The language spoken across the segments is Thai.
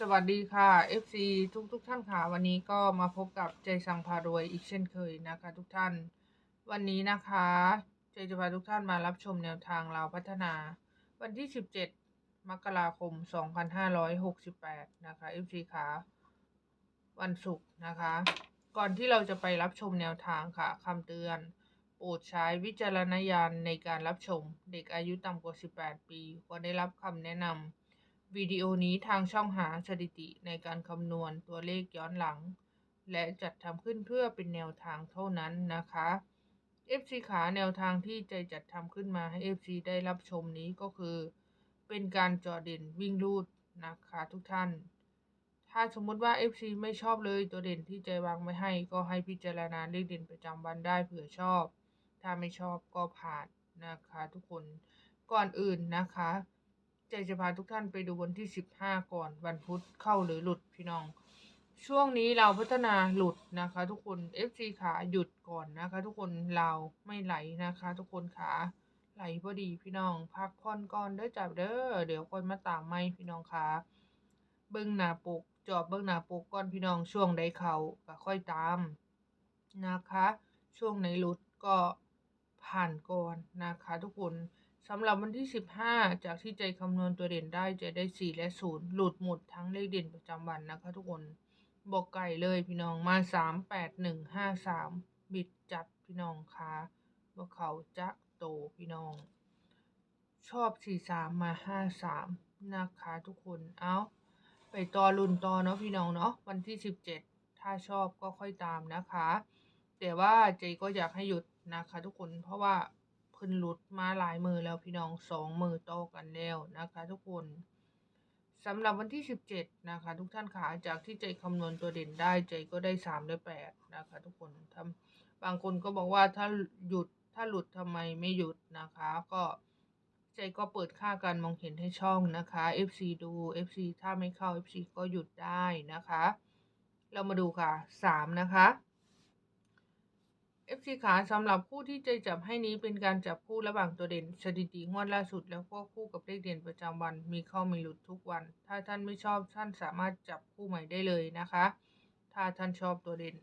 สวัสดีค่ะ FC ทุกทุกๆท่านค่ะ วันนี้ก็มาพบกับใจสังพารวยอีกเช่นเคยนะคะ ทุกท่าน วันนี้นะคะใจจะพาทุกท่านมารับชมแนวทางเราพัฒนา วันที่ 17 มกราคม 2568 นะคะ FC ค่ะวันศุกร์นะคะ ก่อนที่เราจะไปรับชมแนวทางค่ะคำเตือนโปรดใช้วิจารณญาณในการรับชม เด็กอายุต่ำกว่า 18 ปีควรได้รับคำแนะนำ วิดีโอนี้ทางช่องหาสถิติในการคำนวณตัวเลขย้อนหลัง และจัดทำขึ้นเพื่อเป็นแนวทางเท่านั้นนะคะ FC ขาแนวทางที่ใจจัดทำขึ้นมาให้ FC ได้รับชมนี้ก็คือ เป็นการจอเด่นวิ่งรูดนะคะทุกท่าน ถ้าสมมติว่า FC ไม่ชอบเลยตัวเด่นที่ใจวางไม่ให้ ก็ให้พิจารณาเลขเด่นประจำวันได้เผื่อชอบ ถ้าไม่ชอบก็ผ่านนะคะทุกคนก่อนอื่นนะคะ ใจจะพาทุกท่านไปดูวันที่ 15 ก่อนวันพุธเข้าหรือหลุดพี่น้อง ช่วงนี้เราพัฒนาหลุดนะคะ ทุกคน FC ขาหยุดก่อนนะคะ ทุกคนเราไม่ไหลนะคะ ทุกคนขาไหลพอดีพี่น้อง พักผ่อนก่อนเด้อจับเด้อเดี๋ยวคนมาตามไม่พี่น้องขาเบิ้งหน้าปกจอบเบิ้องหน้าปกก่อนพี่น้องช่วงใดเขาก็ค่อยตามนะคะ ช่วงไหนหลุดก็ผ่านก่อนนะคะ ทุกคน สำหรับวันที่ 15 จากที่ใจคำนวณตัวเด่นได้จะได้ 4 และ 0 หลุดหมดทั้งเลขเด่นประจำวันนะคะทุกคนบอกไก่เลยพี่น้องมา 3 8 1 5 3 บิดจัดพี่น้องคะว่าเขาจะโตพี่น้อง ชอบ 4 3 มา 5 3 นะคะทุกคนเอาไปต่อรุ่นต่อเนาะพี่น้องเนาะวันที่ 17 ถ้าชอบก็ค่อยตามนะคะ แต่ว่าเจก็อยากให้หยุดนะคะทุกคนเพราะว่า เพิ่นหลุดมาหลายมือแล้วพี่น้องสองมือต่อกันแล้วนะคะทุกคนสำหรับวันที่ 17 นะคะ ทุกท่านขาจากที่ใจคำนวณตัวเด่นได้ใจก็ได้ 3 ได้ 8 นะคะ ทุกคนทำบางคนก็บอกว่าถ้าหยุดถ้าหลุดทำไมไม่หยุดนะคะ ก็ใจก็เปิดค่าการมองเห็นให้ช่องนะคะ FC ดู FC ถ้าไม่เข้า FC ก็หยุดได้นะคะ เรามาดูค่ะ 3 นะคะ FC ขาสำหรับคู่ที่ใจจับให้นี้เป็นการจับคู่ระหว่างตัวเด่นสถิติงวดล่าสุด แล้วก็คู่กับเลขเด่นประจำวันมีเข้ามีหลุดทุกวัน ถ้าท่านไม่ชอบท่านสามารถจับคู่ใหม่ได้เลยนะคะ ถ้าท่านชอบตัวเด่น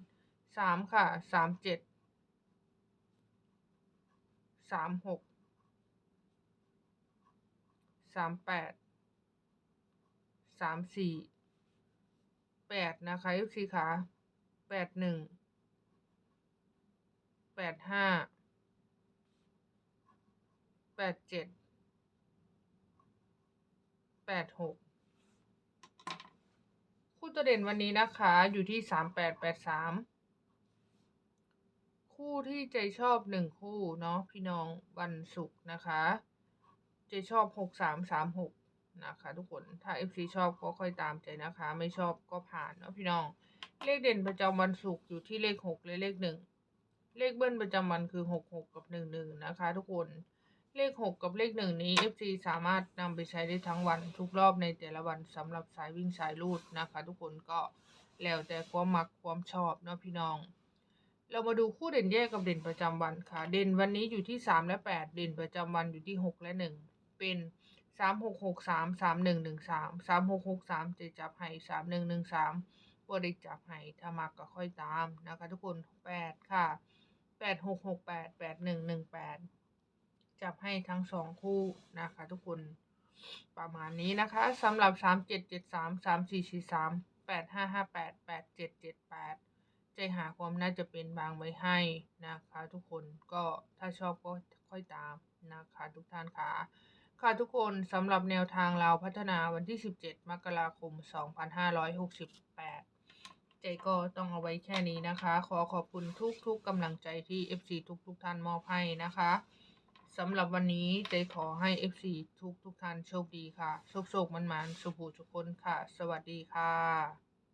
สามค่ะสามเจ็ดสามหกสามแปดสามสี่แปดนะคะ FC ขาแปดหนึ่ง ดห้าแปดเจ็ดแปดหกคู่ตัวเด่นวันนี้นะคะอยู่ที่สามแปดแปดสามคู่ที่ใจชอบหนึ่งคู่เนาะพี่น้องวันศุกร์นะคะ ใจชอบหกสามสามหกนะคะทุกคนถ้า FC ชอบก็ค่อยตามใจนะคะ ไม่ชอบก็ผ่านเนาะพี่น้อง เลขเด่นประจำวันศุกร์อยู่ที่เลขหกและเลขหนึ่ง เลขเบิ้ลประจำวันคือหกหกกับหนึ่งหนึ่งนะคะ ทุกคนเลขหกกับเลขหนึ่งนี้ FC สามารถนำไปใช้ได้ทั้งวันทุกรอบในแต่ละวันสำหรับสายวิ่งสายลูดนะคะ ทุกคนก็แล้วแต่ความมักความชอบเนาะพี่น้อง เรามาดูคู่เด่นแยกกับเด่นประจำวันค่ะ เด่นวันนี้อยู่ที่สามและแปดเด่นประจำวันอยู่ที่หกและหนึ่งเป็นสามหกหกสามสามหนึ่งหนึ่งสามสามหกหกสามจะจับให้สามหนึ่งหนึ่งสามบริจับให้ถ้ามักก็ค่อยตามนะคะ ทุกคน ดหกหกแปดแปดหนึ่งหนึ่งแปดจับให้ทั้งสองคู่นะคะ ทุกคนประมาณนี้นะคะสำหรับสามเจ็ดเจ็ดสามสามสี่สี่สามแปดห้าห้าแปดแปดเจ็ดเจ็ดแปดใจหาความน่าจะเป็นบางไว้ให้นะคะ ทุกคนก็ถ้าชอบก็ค่อยตามนะคะ ทุกท่านค่ะค่ะทุกคนสำหรับแนวทางเราพัฒนาวันที่ 17 มกราคม 2568 ใจก็ต้องเอาไว้แค่นี้นะคะ ขอขอบคุณทุกๆกำลังใจที่ FC ทุกๆท่านมอบให้นะคะสำหรับวันนี้ใจขอให้ FC ทุกๆท่านโชคดีค่ะ โชคโชคมันมันสุขูทุกคนค่ะ สวัสดีค่ะ